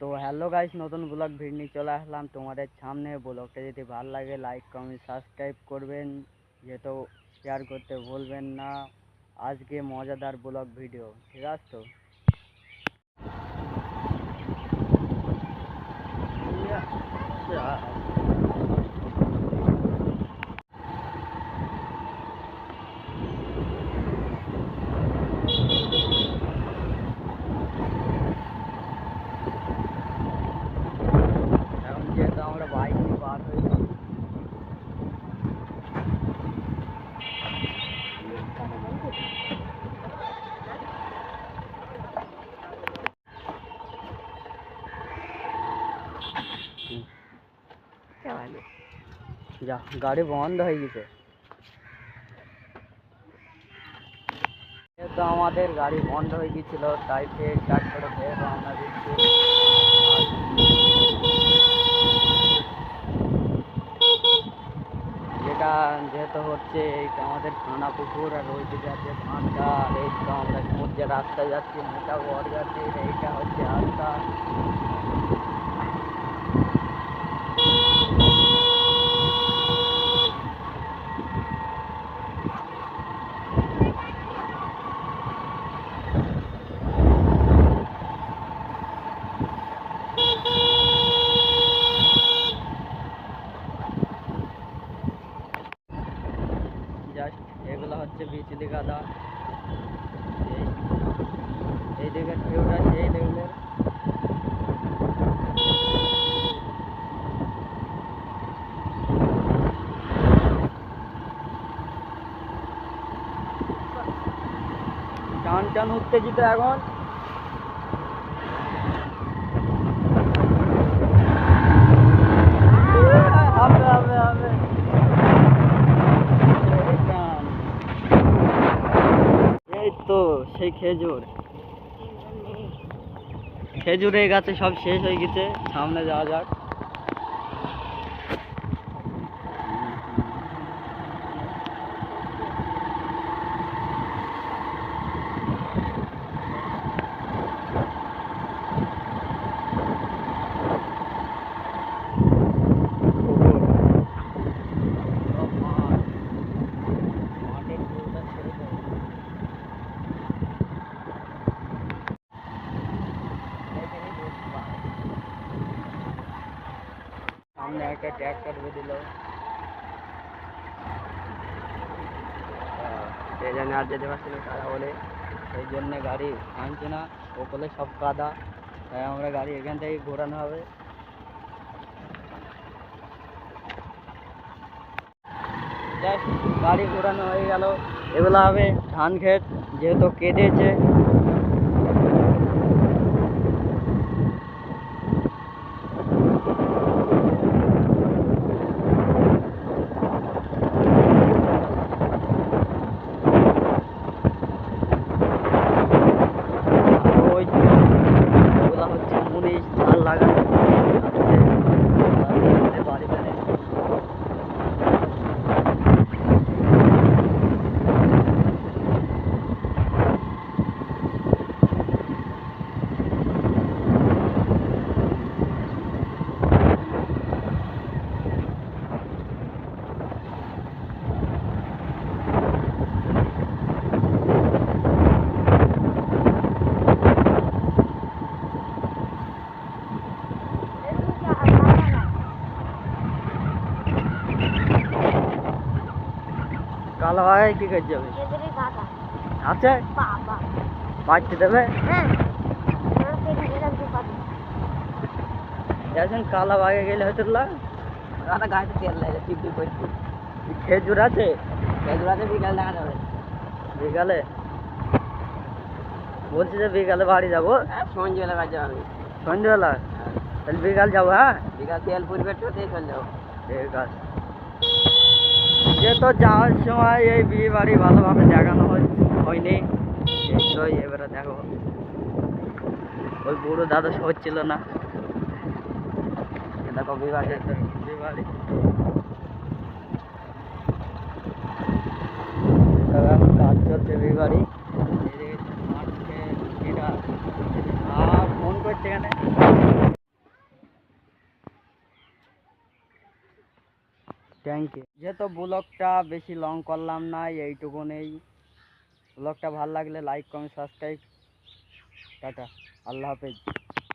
তো hello guys নতুন blog ভিড় নিয়ে চলে আসলাম। তোমাদের সামনে ব্লগটা যদি ভালো লাগে লাইক কমেন্ট সাবস্ক্রাইব করবেন। যেহেতু শেয়ার করতে ভুলবেন না। আজকে মজাদার ব্লগ ভিডিও ঠিক আছে? তো এখন যেহেতু আমরা বাইক নিয়ে বার হয়েছি যা, গাড়ি বন্ধ হয়ে গেছে। যেহেতু আমাদের গাড়ি বন্ধ হয়ে গেছিল, তাই ফের করে ফের রওনা দিচ্ছি। যেটা যেহেতু হচ্ছে, এই আমাদের খানা পুকুর, আর ওই দিকে আছে ভাঁটা আর এই তো আমরা সমুদ্রের রাস্তায় যাচ্ছি, মোটা বরগাছির এইটা হচ্ছে রাস্তা। এগুলো হচ্ছে বিচলি গাদা এই এই দিকে ঢেউটা সেই লেভেলের টান টান উত্তেজিত এখন হবে হবে হবে এই তো সেই খেজুর। খেজুরের গাছে সব শেষ হয়ে গেছে সামনে যাওয়া যাক। সামনে একটা ট্র্যাক্টর বেরিল সেই জন্য আর যেতে পারছি না তারা বলে। সেই জন্য গাড়ি আনছে না, ওপরে সব কাদা। তাই আমরা গাড়ি এখান থেকে ঘোরানো হবে। গাড়ি ঘোরানো হয়ে গেল। এগুলো হবে ধান ক্ষেত যেহেতু কেটেছে ওই ওগুলো হচ্ছে মুনিশ ধান লাগানো আছে বাড়িতে কালো হয় কি করে যাবে আছে? বাবা। বাঁচতে দেবে? হ্যাঁ। এখন কালা বাগে গেলে হয়তো লাগ গাড়িতে তেল লাগে টিপটি করছি খেজুর আছে? খেজুরাতে বিকাল দেখা যাবে। বিকালে? বলছি যে বিকালে বাড়ি যাব? সন্ধ্যেবেলা বাজে আমি। সন্ধ্যেবেলা? তাহলে বিকাল যাব হ্যাঁ? বিকাল তেল পুরবে দিয়ে চলে যাব। ঠিক আছে। তো যাওয়ার সময় এই বিয়ে বাড়ি ভালোভাবে দেখানো হয়নি। নিশ্চয়ই এবারে দেখো। ওই বুড়ো দাদা সচ্ছিল না। দেখো বিয়ে বাড়ি। বিয়ে বাড়ি। কাজ চলছে বিয়ে বাড়ি এদিকে মাঠে এরা আর ফোন করছে এখানে থ্যাংক ইউ যেহেতু ব্লগটা বেশি লং করলাম না, এইটুকু নেই। ব্লগটা ভালো লাগলে লাইক কমেন্ট সাবস্ক্রাইব টাটা। আল্লাহ হাফেজ।